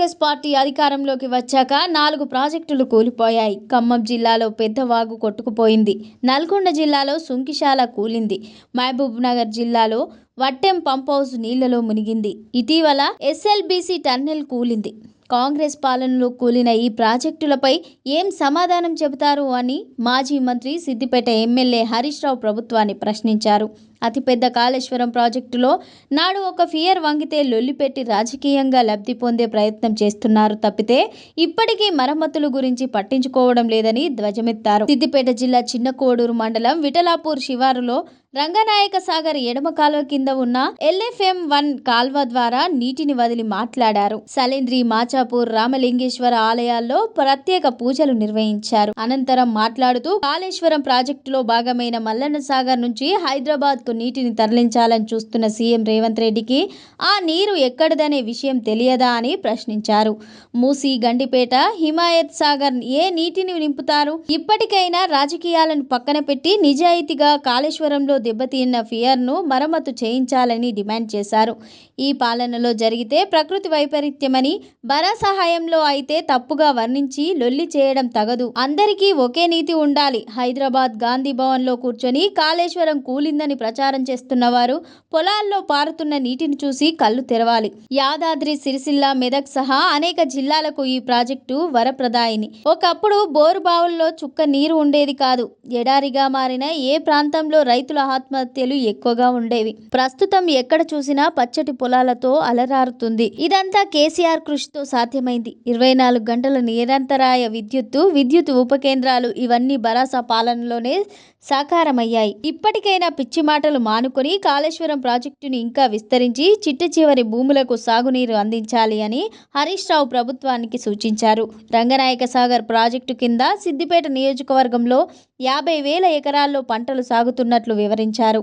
Congress party అధికారంలోకి వచ్చాక నాలుగు ప్రాజెక్టులు కూలిపోయాయి. ఖమ్మం జిల్లాలో పెద్ద వాగు కొట్టుకుపోయింది. నల్గొండ జిల్లాలో సుంకిశాల కూలింది. మహబూబ్ నగర్ జిల్లాలో వట్టెం పంప్ హౌస్ నీళ్ళలో మునిగింది. ఇటీవల ఎస్ఎల్బీసీ టర్నెల్ కూలింది. కాంగ్రెస్ పాలనలో కూలిన ఈ ప్రాజెక్టులపై ఏం సమాధానం చెబుతారు అని మాజీ మంత్రి సిద్దిపేట ఎమ్మెల్యే హరీష్ రావు ప్రభుత్వాన్ని ప్రశ్నించారు. అతిపెద్ద కాళేశ్వరం ప్రాజెక్టులో నాడు ఒక ఫియర్ వంగితే లొల్లిపెట్టి రాజకీయంగా లబ్ధి పొందే ప్రయత్నం చేస్తున్నారు తప్పితే ఇప్పటికీ మరమ్మతుల గురించి పట్టించుకోవడం లేదని ధ్వజమెత్తారు. సిద్దిపేట జిల్లా చిన్నకోడూరు మండలం విఠలాపూర్ శివారులో రంగనాయక సాగర్ ఎడమ కాలువ కింద ఉన్న ఎల్ఎఫ్ఎం వన్ కాల్వ ద్వారా నీటిని వదిలి మాట్లాడారు. సలేంద్రి మాచాపూర్ రామలింగేశ్వర ఆలయాల్లో ప్రత్యేక పూజలు నిర్వహించారు. అనంతరం మాట్లాడుతూ కాళేశ్వరం ప్రాజెక్టులో భాగమైన మల్లన్న సాగర్ నుంచి హైదరాబాద్ కు నీటిని తరలించాలని చూస్తున్న సీఎం రేవంత్ రెడ్డికి ఆ నీరు ఎక్కడిదనే విషయం తెలియదా అని ప్రశ్నించారు. మూసీ గండిపేట హిమాయత్ సాగర్ ఏ నీటిని నింపుతారు? ఇప్పటికైనా రాజకీయాలను పక్కన పెట్టి నిజాయితీగా కాళేశ్వరంలో దెబ్బతిన్న ఫియర్ను మరమ్మతు చేయించాలని డిమాండ్ చేశారు. ఈ పాలనలో జరిగితే ప్రకృతి వైపరీత్యమని బర సహాయంలో అయితే తప్పుగా వర్ణించి లొల్లి చేయడం తగదు. అందరికీ ఒకే నీతి ఉండాలి. హైదరాబాద్ గాంధీ భవన్లో కూర్చొని కాళేశ్వరం కూలిందని ప్రచారం చేస్తున్న వారు పొలాల్లో పారుతున్న నీటిని చూసి కళ్ళు తెరవాలి. యాదాద్రి సిరిసిల్ల మెదక్ సహా అనేక జిల్లాలకు ఈ ప్రాజెక్టు వరప్రదాయిని. ఒకప్పుడు బోరు బావుల్లో చుక్క నీరు ఉండేది కాదు. ఎడారిగా మారిన ఏ ప్రాంతంలో రైతుల ఆత్మహత్యలు ఎక్కువగా ఉండేవి. ప్రస్తుతం ఎక్కడ చూసినా పచ్చటి పొలాలతో అలరారుతుంది. ఇదంతా కేసీఆర్ కృషితో సాధ్యమైంది. ఇరవై నాలుగు గంటల నిరంతరాయ విద్యుత్తు విద్యుత్ ఉప కేంద్రాలు ఇవన్నీ బరాసా పాలనలోనే సాకారమయ్యాయి. ఇప్పటికైనా పిచ్చి మాటలు మానుకొని కాళేశ్వరం ప్రాజెక్టుని ఇంకా విస్తరించి చిట్ట చివరి భూములకు సాగునీరు అందించాలి అని హరీష్ రావు ప్రభుత్వానికి సూచించారు. రంగనాయక సాగర్ ప్రాజెక్టు కింద సిద్దిపేట నియోజకవర్గంలో యాభై వేల ఎకరాల్లో పంటలు సాగుతున్నట్లు వివరించారు.